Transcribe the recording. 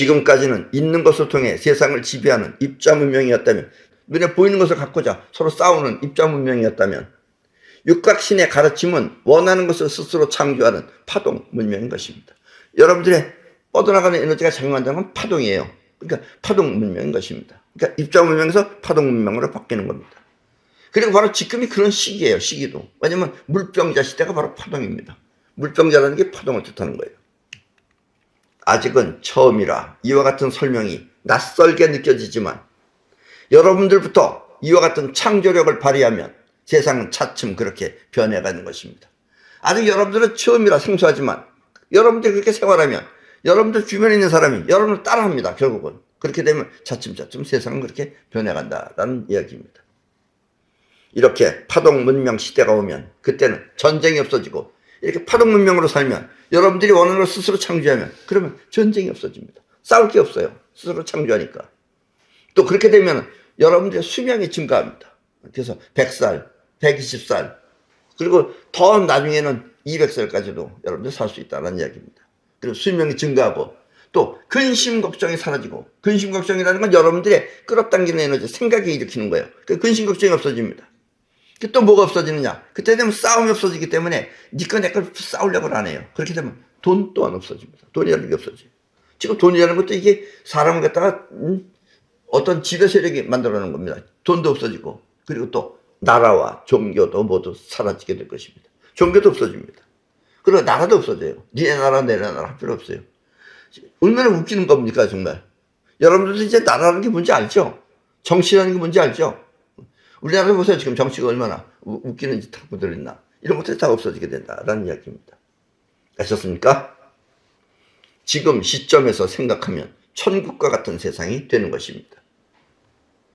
지금까지는 있는 것을 통해 세상을 지배하는 입자 문명이었다면 눈에 보이는 것을 갖고자 서로 싸우는 입자 문명이었다면 육각신의 가르침은 원하는 것을 스스로 창조하는 파동 문명인 것입니다. 여러분들의 뻗어나가는 에너지가 작용한다는 건 파동이에요. 그러니까 파동 문명인 것입니다. 그러니까 입자 문명에서 파동 문명으로 바뀌는 겁니다. 그리고 바로 지금이 그런 시기예요. 시기도. 왜냐면 물병자 시대가 바로 파동입니다. 물병자라는 게 파동을 뜻하는 거예요. 아직은 처음이라 이와 같은 설명이 낯설게 느껴지지만 여러분들부터 이와 같은 창조력을 발휘하면 세상은 차츰 그렇게 변해가는 것입니다. 아직 여러분들은 처음이라 생소하지만 여러분들이 그렇게 생활하면 여러분들 주변에 있는 사람이 여러분을 따라합니다. 결국은. 그렇게 되면 차츰차츰 세상은 그렇게 변해간다라는 이야기입니다. 이렇게 파동 문명 시대가 오면 그때는 전쟁이 없어지고 이렇게 파동 문명으로 살면 여러분들이 원하는 걸 스스로 창조하면 그러면 전쟁이 없어집니다. 싸울 게 없어요. 스스로 창조하니까. 또 그렇게 되면 여러분들의 수명이 증가합니다. 그래서 100살, 120살, 그리고 더 나중에는 200살까지도 여러분들 살 수 있다는 이야기입니다. 그리고 수명이 증가하고 또 근심 걱정이 사라지고 근심 걱정이라는 건 여러분들의 끌어당기는 에너지, 생각이 일으키는 거예요. 그 근심 걱정이 없어집니다. 그또 뭐가 없어지느냐? 그때 되면 싸움이 없어지기 때문에 니꺼 내꺼 싸우려고 안 해요. 그렇게 되면 돈 또한 없어집니다. 돈이라는 게 없어져요. 지금 돈이라는 것도 이게 사람을 갖다가 음, 어떤 지배 세력이 만들어 놓은 겁니다. 돈도 없어지고 그리고 또 나라와 종교도 모두 사라지게 될 것입니다. 종교도 없어집니다. 그리고 나라도 없어져요. 니네 나라 내 나라 할 필요 없어요. 얼마나 웃기는 겁니까 정말. 여러분들도 이제 나라는 게 뭔지 알죠? 정치라는 게 뭔지 알죠? 우리나라 보세요. 지금 정치가 얼마나 우- 웃기는 짓 하고 들있나 이런 것들이 다 없어지게 된다라는 이야기입니다. 아셨습니까? 지금 시점에서 생각하면 천국과 같은 세상이 되는 것입니다.